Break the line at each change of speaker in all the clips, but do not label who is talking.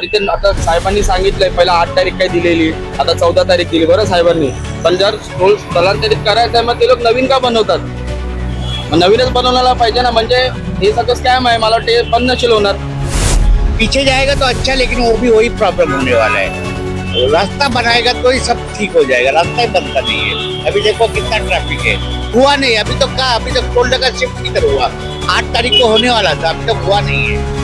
साहेबांनी सांगितलंय, पहिला आठ तारीख काय दिलेली आता चौदा तारीख दिली, बरं साहेबांनी. जर टोल स्थलांतरित करायचं आहे, मग ते नवीन का बनवतात? मग नवीनच बनवण्याला पाहिजे ना, म्हणजे हे स्कॅम आहे, मला वाटते बंद नशील होणार.
पीछे जाएगा तो अच्छा लेकिन वो भी वही प्रॉब्लम होने वाला है। रास्ता बनाएगा तो ही सब ठीक हो जाएगा, रास्ता ही बनता नहीं है। अभी देखो कितना ट्रैफ़िक है। हुआ नहीं, अभी तो कहा, अभी तक टोल का शिफ्ट किधर हुआ। आठ तारीख को होने वाला था, अभी तक हुआ नहीं है।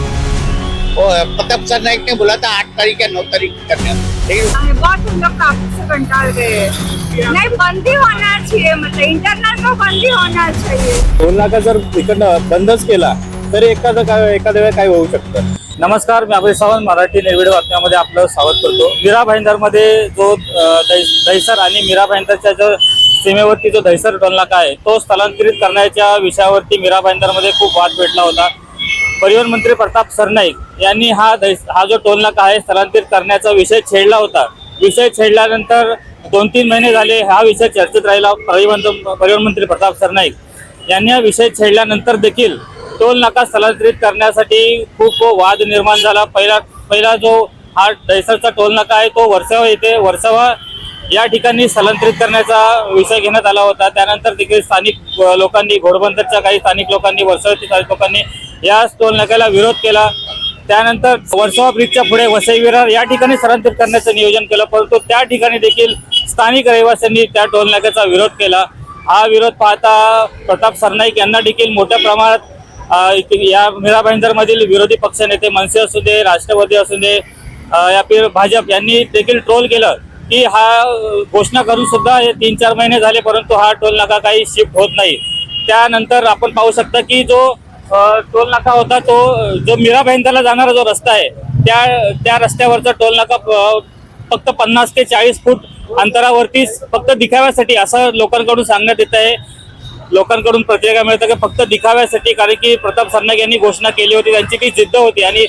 प्रताप सर नाइक ने बोला था आठ तारीख या नौ तारीख को करने लेकिन
बहुत हम लोग काफी से कंटाल गए हैं। नहीं बंदी होना चाहिए मतलब इंटरनल में बंदी होना चाहिए
टोल नाका जर इकडनं बंदच केला तर एखादं काय एखाद्या वेळेला काय होऊ शकतं?
नमस्कार मी अभय सावंत मराठी निर्विड बातम्यामध्ये आपलं स्वागत करतो. मीरा भाईंदरमध्ये जो दहिसर आणि मीरा भाईंदरच्या जो सीमेवरती जो दहिसर टोल नाका आहे तो स्थलांतरित करण्याच्या विषयावरती मीरा भाईंदरमध्ये खूप वाद पेटला होता. परिवहन मंत्री प्रताप सरनाईक यांनी हा हा जो टोल नाका आहे स्थलांतरित करण्याचा विषय छेडला होता. विषय छेडल्यानंतर दोन तीन महिने झाले हा विषय चर्चेत राहिला परिवहन परिवहन मंत्री प्रताप सरनाईक. यांनी हा विषय छेडल्यानंतर देखील टोल नाका स्थलांतरित करण्यासाठी खूप वाद निर्माण झाला. पहिला पहिला जो हा दैसरचा टोल नाका आहे तो वर्सवा येथे वर्सवा या ठिकाणी स्थलांतरित करण्याचा विषय घेण्यात आला होता. त्यानंतर देखील स्थानिक लोकांनी घोडबंदरच्या काही स्थानिक लोकांनी वर्सवातील लोकांनी या टोल नाक्याला विरोध केला. त्यानंतर वर्सोवा ब्रिजच्या पुढे वसई विरार या ठिकाणी स्थलांतरित करण्याचं नियोजन केलं परंतु त्या ठिकाणी देखील स्थानिक रहिवाशांनी त्या टोल नाक्याचा विरोध केला. हा विरोध पाहता प्रताप सरनाईक यांना देखील मोठ्या प्रमाणात या मीरा भाईंदरमधील विरोधी पक्षनेते मनसे असू दे राष्ट्रवादी असू दे या भाजप यांनी देखील ट्रोल केलं की हा घोषणा करून सुद्धा हे तीन चार महिने झाले परंतु हा टोल नाका काही शिफ्ट होत नाही. त्यानंतर आपण पाहू शकता की जो टोल नाका होता तो जो मीरा भाईंदरला जाणारा जो रस्ता आहे त्या त्या रस्त्यावरचा टोल नाका फक्त पन्नास ते चाळीस फूट अंतरावरती फक्त दिखाव्यासाठी असं लोकांकडून सांगण्यात येत आहे. लोकांकडून प्रतिक्रिया मिळतं की फक्त दिखाव्यासाठी कारण की प्रताप सरनाईक यांनी घोषणा केली होती त्यांची काही जिद्द होती. आणि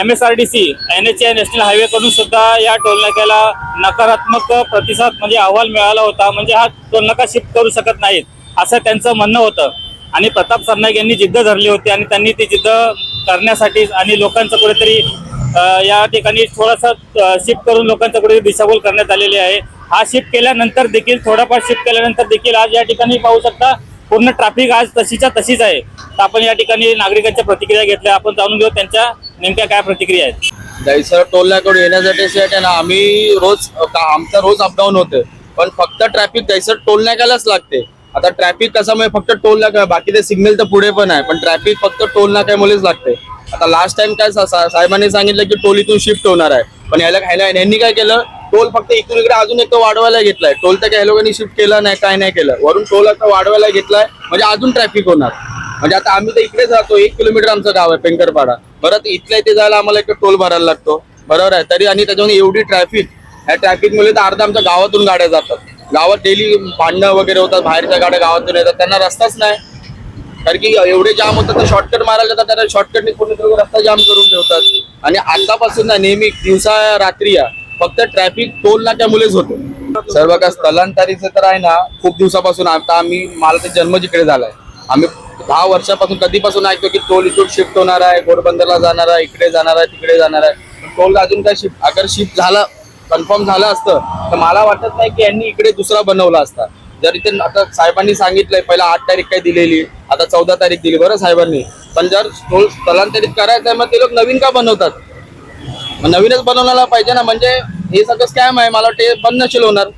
M S R D C N H I national हायवेकडून सुद्धा या टोलनाक्याला नकारात्मक प्रतिसाद म्हणजे अहवाल मिळाला होता. म्हणजे हा टोलनाका शिफ्ट करू शकत नाहीत असं त्यांचं म्हणणं होतं. आणि प्रताप सरनाईक यांनी जिद्द धरली होती आणि त्यांनी ती जिद्द करण्यासाठी आणि लोकांचं कुठेतरी या ठिकाणी थोडासा शिफ्ट करून लोकांच्या कुठे दिशाभूल करण्यात आलेली आहे. हा शिफ्ट केल्यानंतर देखील थोडाफार शिफ्ट केल्यानंतर देखील आज या ठिकाणी पाहू शकता पूर्ण ट्रॅफिक आज तशीच्या तशीच आहे. तर आपण या ठिकाणी नागरिकांच्या प्रतिक्रिया घेतल्या आपण जाणून घेऊ त्यांच्या नेमक्या काय प्रतिक्रिया आहेत.
दहिसर टोल येण्यासाठी आहे ना आम्ही रोज आमचा रोज अपडाऊन होतो. पण फक्त ट्रॅफिक दहिसर टोल लागते. आता ट्रॅफिक कशामुळे फक्त टोल नाका बाकी ते सिग्नल तर पुढे पण आहे पण ट्रॅफिक फक्त टोल नाक्यामुळेच लागते. आता लास्ट टाइम काय साहेबांनी सांगितलं की टोल इथून शिफ्ट होणार आहे. पण याला खायला यांनी काय केलं? टोल फक्त इकडून इकडे अजून एक वाढवायला घेतलाय. टोल तर काही लोकांनी शिफ्ट केला नाही काय नाही केलं. वरून टोल आता वाढवायला घेतलाय म्हणजे अजून ट्रॅफिक होणार. म्हणजे आता आम्ही तर इकडेच राहतो एक किलोमीटर आमचं गाव आहे पेंकरपाडा. बरं तर इथल्या इथे जायला आम्हाला एक टोल भरायला लागतो. बरोबर आहे. तरी आणि त्याच्यामध्ये एवढी ट्रॅफिक ह्या ट्रॅफिकमुळे तर अर्धा आमच्या गावातून गाड्या जातात. गावात डेली भांडणं वगैरे होतात बाहेरच्या गाड्या गावातून येतात. त्यांना रस्ताच नाही. कारण की एवढे जाम होतात तर शॉर्टकट मारायला जातात त्यांना शॉर्टकटने पूर्ण रस्ता जाम करून ठेवतात. आणि आतापासून ना नेहमी दिवसा रात्री या फक्त ट्रॅफिक टोल नाक्यामुळेच होतो. सर्व का स्थलांतरीचं तर आहे ना खूप दिवसापासून आता आम्ही मला तर जन्म जिकडे झालाय. आम्ही दहा वर्षापासून कधीपासून ऐकतो की टोल इथून शिफ्ट होणार आहे घोडबंदरला जाणार आहे इकडे जाणार आहे तिकडे जाणार आहे. टोल अजून काय शिफ्ट अगर शिफ्ट झाला कन्फर्म झालं असतं तर मला वाटत नाही की यांनी इकडे दुसरा बनवला असता. जर इथे आता साहेबांनी सांगितलंय पहिला आठ तारीख काय दिलेली आता चौदा तारीख दिली बरं साहेबांनी. पण जर टोल स्थलांतरित करायचं आहे मग ते लोक नवीन का बनवतात? नवीनच बनवण्याला पाहिजे ना म्हणजे हे सगळं स्कॅम आहे मला वाटते बंद नशील होणार.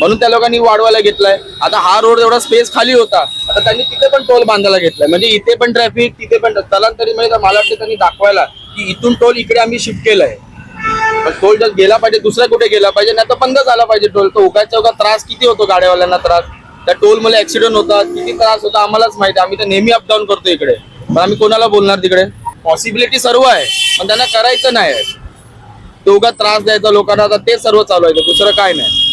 म्हणून त्या लोकांनी वाढवायला घेतलाय. आता हा रोड एवढा स्पेस खाली होता आता त्यांनी तिथे पण टोल बांधायला घेतलाय. म्हणजे इथे पण ट्रॅफिक तिथे पण स्थलांतरित म्हणजे मला वाटतं त्यांनी दाखवायला की इथून टोल इकडे आम्ही शिफ्ट केलाय. टोल जर गेला पाहिजे दुसऱ्या कुठे गेला पाहिजे नाही तर बंद झाला पाहिजे टोल. तो उगाच्या उगा त्रास किती होतो गाड्यावाल्यांना त्रास? त्या टोलमध्ये ऍक्सिडेंट होतात किती त्रास होता आम्हालाच माहिती आहे. आम्ही तर नेहमी अपडाऊन करतो इकडे. पण आम्ही कोणाला बोलणार तिकडे? पॉसिबिलिटी सर्व आहे पण त्यांना करायचं नाही आहे. तो उगा त्रास द्यायचा लोकांना आता ते सर्व चालू आहे दुसरं काय नाही.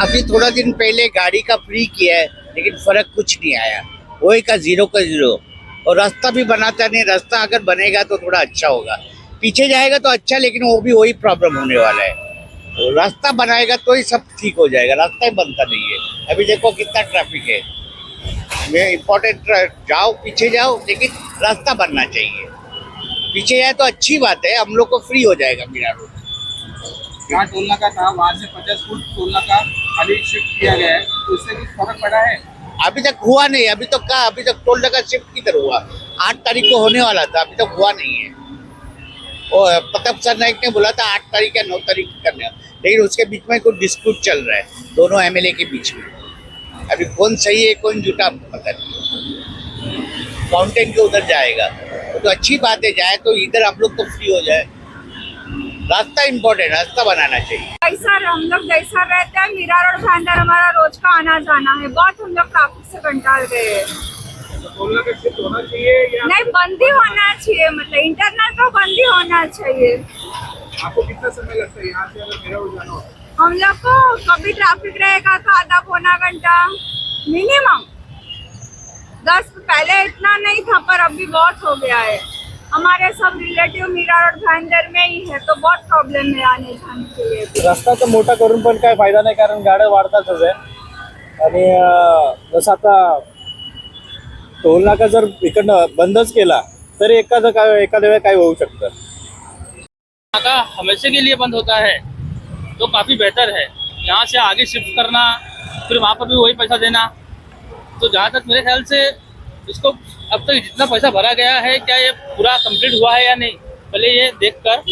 अभी थोड़ा दिन पहले गाड़ी का फ्री किया है लेकिन फर्क कुछ नहीं आया। वही का जीरो का जीरो और रास्ता भी बनाता नहीं रास्ता अगर बनेगा तो थोड़ा अच्छा होगा। पीछे जाएगा तो अच्छा लेकिन वो भी वही प्रॉब्लम होने वाला है। तो रास्ता बनाएगा तो ही सब ठीक हो जाएगा रास्ता ही बनता नहीं है। अभी देखो कितना ट्रैफ़िक है। मैं इम्पोर्टेंट जाओ पीछे जाओ लेकिन रास्ता बनना चाहिए। पीछे जाए तो अच्छी बात है हम लोग को फ्री हो जाएगा मीरा रोड
जहाँ टोल नाका था वहाँ से पचास फुट टोल नाका अभी शिफ्ट किया गया है तो इससे कुछ फ़र्क पड़ा है?
अभी तक हुआ नहीं अभी तक कहा अभी तक टोल नाका शिफ्ट किधर हुआ। आठ तारीख को होने वाला था अभी तक हुआ नहीं है। प्रताप सर नाइक ने बोला था आठ तारीख या नौ तारीख करने। लेकिन उसके बीच में कुछ डिस्प्यूट चल रहा है, दोनों एमएलए के बीच में। अभी कौन सही है, कौन झूठा पता नहीं। फाउंटेन के उधर जाएगा। तो अच्छी बात है, जाए तो इधर हम लोग तो फ्री हो जाए। रास्ता इम्पोर्टेंट रास्ता बनाना चाहिए।
कैसा हम लोग जैसा रहते हैं मीरा रोड भाईंदर हमारा रोज का आना जाना है। बहुत हम लोग ट्रैफ़िक से कंटाल गए हैं। नहीं बंदी होना चाहिए मतलब इंटरनल तो बंदी होना चाहिए।
आपको कितना समय लगता है? यहाँ से अगर मेरा रोड जाना हो।
हम लोग को कभी ट्रैफिक रहेगा तो आधा पौना घंटा मिनिमम दस पहले इतना नहीं था पर अभी बहुत हो गया है। हमारे सब रिलेटिव मीरा रोड भाईंदर में ही है तो बहुत प्रॉब्लम है आने जाने के लिए
रस्ता तर मोठा करून पण काय फायदा नाही कारण गाड्या वाढतातच आहे. आणि जसं आता टोल नाका जर इकडनं बंदच केला तर एखादं काय एखाद्या वेळेला काय होऊ शकतं?
नाका हमेशा के लिए बंद होता है तो काफ़ी बेहतर है। यहाँ से आगे शिफ्ट करना फिर वहाँ पर भी वही पैसा देना। तो जहाँ तक मेरे ख्याल से इसको अब तक जितना पैसा भरा गया है क्या ये पूरा कंप्लीट हुआ है या नहीं पहले ये देख कर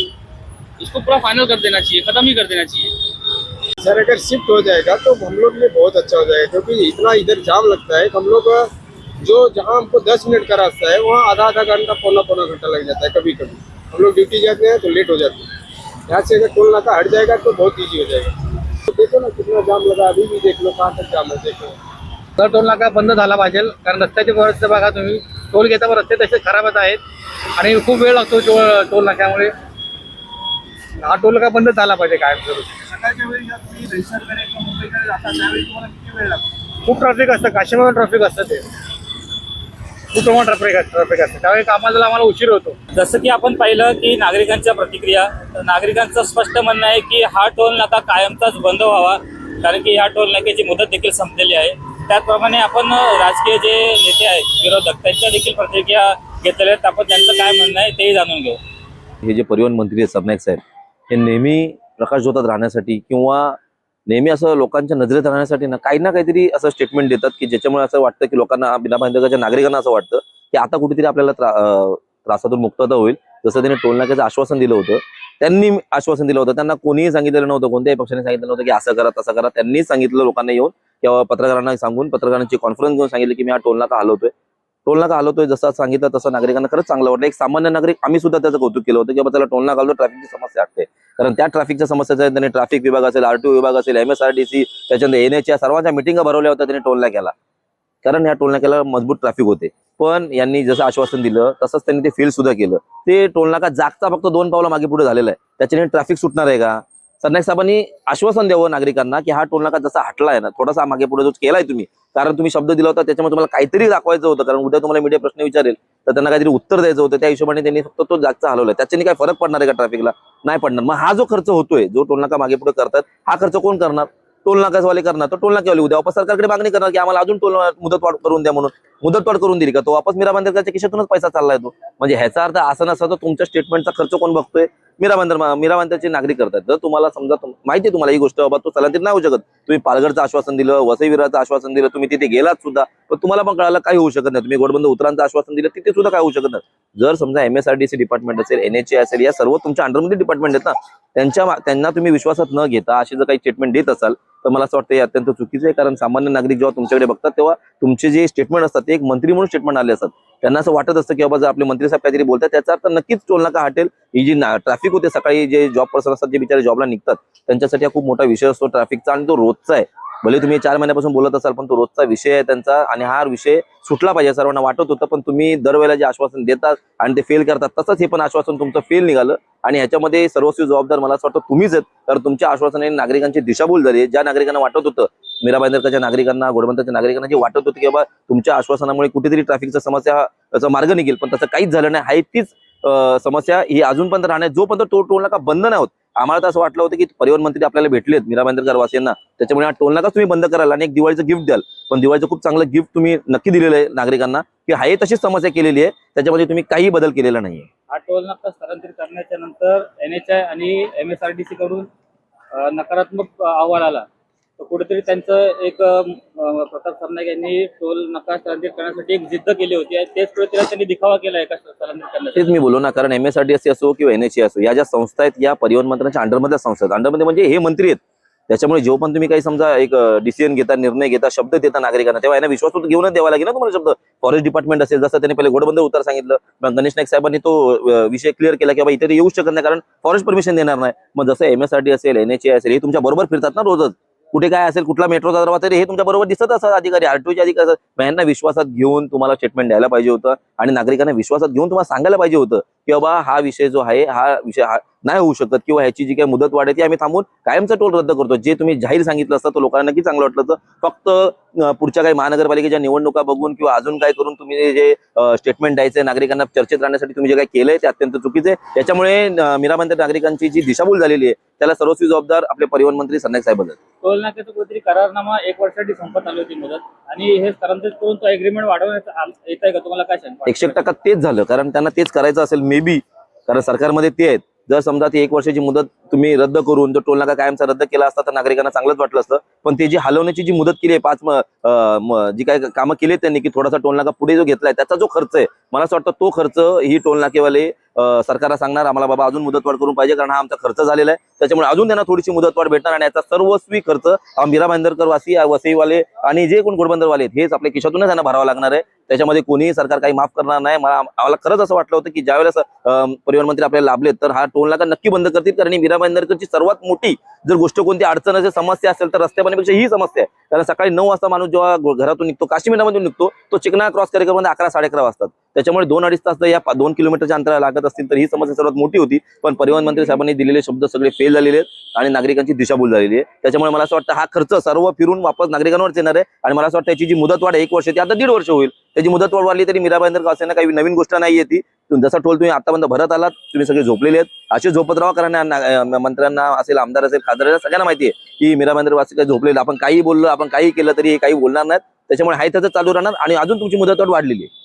इसको पूरा फाइनल कर देना चाहिए ख़त्म ही कर देना चाहिए।
सर अगर शिफ्ट हो जाएगा तो हम लोग के लिए बहुत अच्छा हो जाएगा क्योंकि इतना इधर जाम लगता है हम लोग जो जहाँ हमको दस मिनट का रास्ता है वहाँ आधा आधा घंटा पौना पौना घंटा लग जाता है कभी कभी हम लोग ड्यूटी जाते हैं तो लेट हो जाते हैं। यहाँ से अगर टोल नाका हट जाएगा तो बहुत ईजी हो जाएगा। तो देखो ना कितना जाम लगा अभी भी देख लो कहाँ तक जाम है देखो।
तर टोल नाका बंद झाला पाहिजे कारण रस्त्याची व्यवस्था बघा तुम्ही टोल घेता रस्ते तसे खराबच आहेत. आणि खूप वेळ लागतो टोल टोल नाक्यामुळे. हा टोल नाका बंद झाला पाहिजे काय खूप ट्रॅफिक असतं काशीमध्ये ट्रॅफिक असतं ते. खूप प्रमाणात ट्रॅफिक ट्रॅफिक असतं त्यावेळी कामाला आम्हाला उशीर होतो.
जसं की आपण पाहिलं की नागरिकांच्या प्रतिक्रिया तर नागरिकांचं स्पष्ट म्हणणं आहे की हा टोल नाका कायमचाच बंद व्हावा कारण की ह्या टोल नाक्याची मुदत देखील संपलेली आहे. त्याचप्रमाणे आपण राजकीय जे नेते आहेत विरोधक त्यांच्या देखील प्रतिक्रिया घेतलेल्या आहेत. आपण त्यांचं काय म्हणणं आहे तेही जाणून घेऊ.
हे जे परिवहन मंत्री आहेत सरनाईक साहेब हे नेहमी प्रकाश झोतात राहण्यासाठी किंवा नेहमी असं लोकांच्या नजरेत राहण्यासाठी ना काही ना काहीतरी असं स्टेटमेंट देतात की ज्याच्यामुळे असं वाटतं की लोकांना बिना भांडकाच्या नागरिकांना असं वाटतं की आता कुठेतरी आपल्याला त्रा त्रासातून मुक्तता होईल. जसं त्यांनी टोलनाक्याचं आश्वासन दिलं होतं. त्यांनी आश्वासन दिलं होतं. त्यांना कोणीही सांगितलेलं नव्हतं. कोणत्याही पक्षाने सांगितलं नव्हतं की असं करा तसं करा. त्यांनीच सांगितलं लोकांना येऊन. किंवा पत्रकारांना सांगून पत्रकारांची कॉन्फरन्स घेऊन सांगितलं की मी हा टोलनाका हलवतोय. टोलनाक हलवतोय जसं सांगितलं तसं नागरिकांना खरंच चांगलं वाटलं. एक सामान्य नागरिक आम्ही सुद्धा त्याचं कौतुक केलं होतं की बाबा त्याला टोलनाका हलवतो ट्रॅफिकची समस्या वाटते कारण त्या ट्रॅफिकच्या समस्याचं त्यांनी ट्रॅफिक विभाग असेल आरटीओ विभाग असेल एमएसआरटीसी त्याच्यानंतर एन एच सर्वांच्या मिटिंगा भरवल्या होत्या त्यांनी टोलना केला. कारण या टोलनाक्याला मजबूत ट्रॅफिक होते. पण यांनी जसं आश्वासन दिलं तसंच त्यांनी ते फील सुद्धा केलं. ते टोलनाका जागता फक्त दोन पावलं मागे पुढे झालेलं आहे. त्याच्याने ट्रॅफिक सुटणार आहे का? सरनाईक साहेबांनी आश्वासन द्यावं नागरिकांना की हा टोल नाका जसा हटलाय ना थोडासा मागे पुढे जो केलाय तुम्ही कारण तुम्ही शब्द दिला होता त्याच्यामुळे तुम्हाला काहीतरी दाखवायचं होतं कारण उद्या तुम्हाला मीडिया प्रश्न विचारेल तर त्यांना काहीतरी उत्तर द्यायचं होतं त्या हिशोबाने त्यांनी फक्त तो जागचा हलवला त्याच्याने काय फरक पडणार आहे का ट्रॅफिकला नाही पडणार. मग हा जो खर्च होतोय जो टोल नाका मागे पुढे करतात हा खर्च कोण करणार? टोल नाकावाले करणार. तर टोल नाक्यावाले उद्या वापस सरकारकडे मागणी करणार की आम्हाला अजून टोल मुदतवाढ करून द्या म्हणून. मुदतवाढ करून दिली का? तो वापस मीरा बांदेकरच्या खिशातूनच पैसा चाललाय तो. म्हणजे ह्याचा अर्थ असं नसतं तर तुमच्या स्टेटमेंटचा खर्च कोण बघतोय? मीरा बांदर मीरा बांदरचे नागरिक करतात. जर तुम्हाला समजा तुम- माहिती तुम्हाला ही गोष्ट बाबा तो स्थलांतरित नाही होऊ शकत. तुम्ही पालघरचं आश्वासन दिलं वसईविराचं आश्वासन दिलं तुम्ही तिथे गेलात सुद्धा पण तुम्हाला पण कळायला काही होऊ शकत नाही. तुम्ही गोडबंद उतरांचं आश्वासन दिलं तिथे सुद्धा काय होऊ शकत नाही. जर समजा एमएसआरडीसी डिपार्टमेंट असेल एनएचए असेल या सर्व तुमच्या अंडरमध्ये डिपार्टमेंट आहेत ना त्यांच्या त्यांना तुम्ही विश्वासात न घेता असे जर काही स्टेटमेंट देत असाल तर मला असं वाटतं हे अत्यंत चुकीचं आहे. कारण सामान्य नागरिक जेव्हा तुमच्याकडे बघतात तेव्हा तुमचे जे स्टेटमेंट असतात ते एक मंत्री म्हणून स्टेटमेंट आले असतात. त्यांना असं वाटत असतं की बाबा जर आपले मंत्री साहेब काहीतरी बोलतात त्याचा अर्थ नक्कीच टोल नाका हटेल. ही जी ट्रॅफिक होते सकाळी जे जॉब पर्सन असतात जे बिचारे जॉबला निघतात त्यांच्यासाठी हा खूप मोठा विषय असतो. ट्रॅफिकचा आणि तो रोजचा आहे भले तुम्ही चार महिन्यापासून बोलत असाल पण तो रोजचा विषय आहे त्यांचा आणि हा विषय सुटला पाहिजे सर्वांना वाटत होतं पण तुम्ही दरवेळेला जे आश्वासन देतात आणि ते फेल करतात तसंच हे पण आश्वासन तुमचं फेल निघालं. आणि ह्याच्यामध्ये सर्वस्वी जबाबदार मला असं वाटतं तुम्हीच आहेत. तर तुमच्या आश्वासनाने नागरिकांची दिशाभूल झाली ज्या नागरिकांना वाटत होतं मीरा बांदरकरच्या नागरिकांना घोडबंदरच्या नागरिकांना जे वाटत होतं की बाबा तुमच्या आश्वासनामुळे कुठेतरी ट्रॅफिकचा समस्या मार्ग निघेल पण तसं काहीच झालं नाही. आहे तीच समस्या ही अजून पण राहणार जोपर्यंत पण टोल नाका बंद नाही होत आम्हाला तर असं वाटलं होतं की परिवहन मंत्री आपल्याला भेटलेत मीरा बांदरकर वासियांना त्याच्यामुळे हा टोल नाकाच तुम्ही बंद कराल आणि एक दिवाळीचं गिफ्ट द्याल. पण दिवाळीचं खूप चांगलं गिफ्ट तुम्ही नक्की दिलेलं आहे नागरिकांना की हाय तशीच समस्या केलेली आहे त्याच्यामध्ये तुम्ही काही बदल केलेला नाहीये.
हा टोल नाका स्थलांतरित करण्याच्या नंतर एन एच आय आणि M S R D C कडून नकारात्मक अहवाल आला. कुठेतरी त्यांचं एक प्रताप सरनाईक यांनी टोल नाका स्थलांतरित करण्यासाठी एक जिद्द केली होती. तेच कुठेतरी त्यांनी दिखावा केला आहे का स्थलांतरित करण्यासाठी.
तेच मी बोलू ना कारण M S R T S असो किंवा एन एच असो या ज्या संस्था आहेत या परिवहन मंत्र्यांच्या अंडरमधल्या संस्था आहेत. अंडरमध्ये म्हणजे हे मंत्री आहेत. त्याच्यामुळे जेव्हा पण तुम्ही काही समजा एक डिसिजन घेता निर्णय घेता शब्द देता नागरिकांना तेव्हा यांना विश्वास घेऊनच द्यावा लागेल ना तुम्हाला शब्द. फॉरेस्ट डिपार्टमेंट असेल जसं त्यांनी पहिले घोडबंद उतार सांगितलं गणेश नाईक साहेबांनी तो विषय क्लिअर केला की बाबा इथे येऊ शकत नाही कारण फॉरेस्ट परमिशन देणार नाही. मग जसं एम एस असेल एनएचए असेल हे तुमच्या बरोबर फिरतात ना रोजच. कुठे काय असेल कुठला मेट्रोचा दरवाजा तरी हे तुमच्या बरोबर दिसत असतात अधिकारी. आरटीओचे अधिकारी यांना विश्वासात घेऊन तुम्हाला स्टेटमेंट द्यायला पाहिजे होतं आणि नागरिकांना विश्वासात घेऊन तुम्हाला सांगायला पाहिजे होतं. की बाबा हा विषय जो आहे हा विषय नाही होऊ शकत किंवा ह्याची जी काही मुदत वाढ आहे ती आम्ही थांबून कायमचा टोल रद्द करतो. जे तुम्ही जाहीर सांगितलं असतं तो लोकांना नक्की चांगलं वाटलं असतं. फक्त पुढच्या काही महानगरपालिकेच्या निवडणुका बघून किंवा अजून काय करून तुम्ही जे स्टेटमेंट द्यायचे नागरिकांना चर्चेत राहण्यासाठी तुम्ही जे काही केलंय ते अत्यंत चुकीचे आहे. त्याच्यामुळे मीराबंदर नागरिकांची जी दिशाभूल झालेली आहे त्याला सर्वस्वी जबाबदार आपले परिवहन मंत्री सरनाईक साहेब आहेत.
टोल नाक्याचा कुठेतरी करारनामा एक वर्षासाठी संपत आली होती मुदत. आणि हे स्थलांतरित करून तो एग्रीमेंट वाढवण्याचा येत आहे का? तुम्हाला काय
एकशे एक टक्का तेच झालं कारण त्यांना तेच करायचं असेल मे बी कारण सरकारमध्ये ते आहेत. जर समजा ती एक वर्षाची मुदत तुम्ही रद्द करून जर टोल नाका कायमचा रद्द केला असता तर नागरिकांना चांगलंच वाटलं असतं. पण ते जी हलवण्याची जी मुदत केली आहे पाच जी काय कामं केली त्यांनी की थोडासा टोल नाका पुढे जो घेतलाय त्याचा जो खर्च आहे मला असं वाटतं तो खर्च ही टोल नाकेवाले सरकारला सांगणार आम्हाला बाबा अजून मुदतवाढ करून पाहिजे कारण हा आमचा खर्च झालेला आहे. त्याच्यामुळे अजून त्यांना थोडीशी मुदतवाढ भेटणार आणि याचा सर्वस्वी खर्च मीरा भाईंदरकर वासी वसईवाले आणि जे कोण घोडबंदरवाले आहेत हेच आपल्या खिशातूनच त्यांना भरावा लागणार आहे. त्याच्यामध्ये कोणीही सरकार काही माफ करणार नाही. मला आम्हाला खरंच असं वाटलं होतं की ज्यावेळेस परिवहन मंत्री आपल्याला लाभले तर हा टोल नाका नक्की बंद करतील. कारण ही मीरा सर्वात मोठी जर गोष्ट कोणती अडचण असेल समस्या असेल तर रस्ते पाण्यापेक्षा ही समस्या आहे. कारण सकाळी नऊ वाजता माणूस जेव्हा घरातून निघतो काश्मीरामधून निघतो तो चिकना क्रॉस कार्यक्रमामध्ये अकरा साडे अकरा वाजतात. त्याच्यामुळे दोन अडीच तास या दोन किलोमीटरच्या अंतराला लागत असतील तर ही समस्या सर्वात मोठी होती. पण परिवहन मंत्री साहेबांनी दिलेले शब्द सगळे फेल झालेले आहेत आणि नागरिकांची दिशाभूल झालेली आहे. त्याच्यामुळे मला असं वाटतं हा खर्च सर्व फिरून वापस नागरिकांवरच येणार आहे. आणि मला असं वाटतं याची जी मुदतवाढ एक वर्ष ती आता दीड वर्ष होईल. त्याची मुदत वाढली तरी मीरा भाईंदर काही नवीन गोष्ट नाही येते तुम्ही जसा टोल तुम्ही आतापर्यंत भरत आलात तुम्ही सगळे झोपलेले आहेत. असे झोपत राहा कारण ना- मंत्र्यांना असेल आमदार असेल खासदार असेल सगळ्यांना माहिती आहे की मीरा भाईंदर वासी काही झोपलेले आपण काही बोललो आपण काही केलं तरी हे काही बोलणार नाहीत. त्याच्यामुळे हाय तसंच चालू राहणार आणि अजून तुमची मुदतवाढ वाढलेली आहे.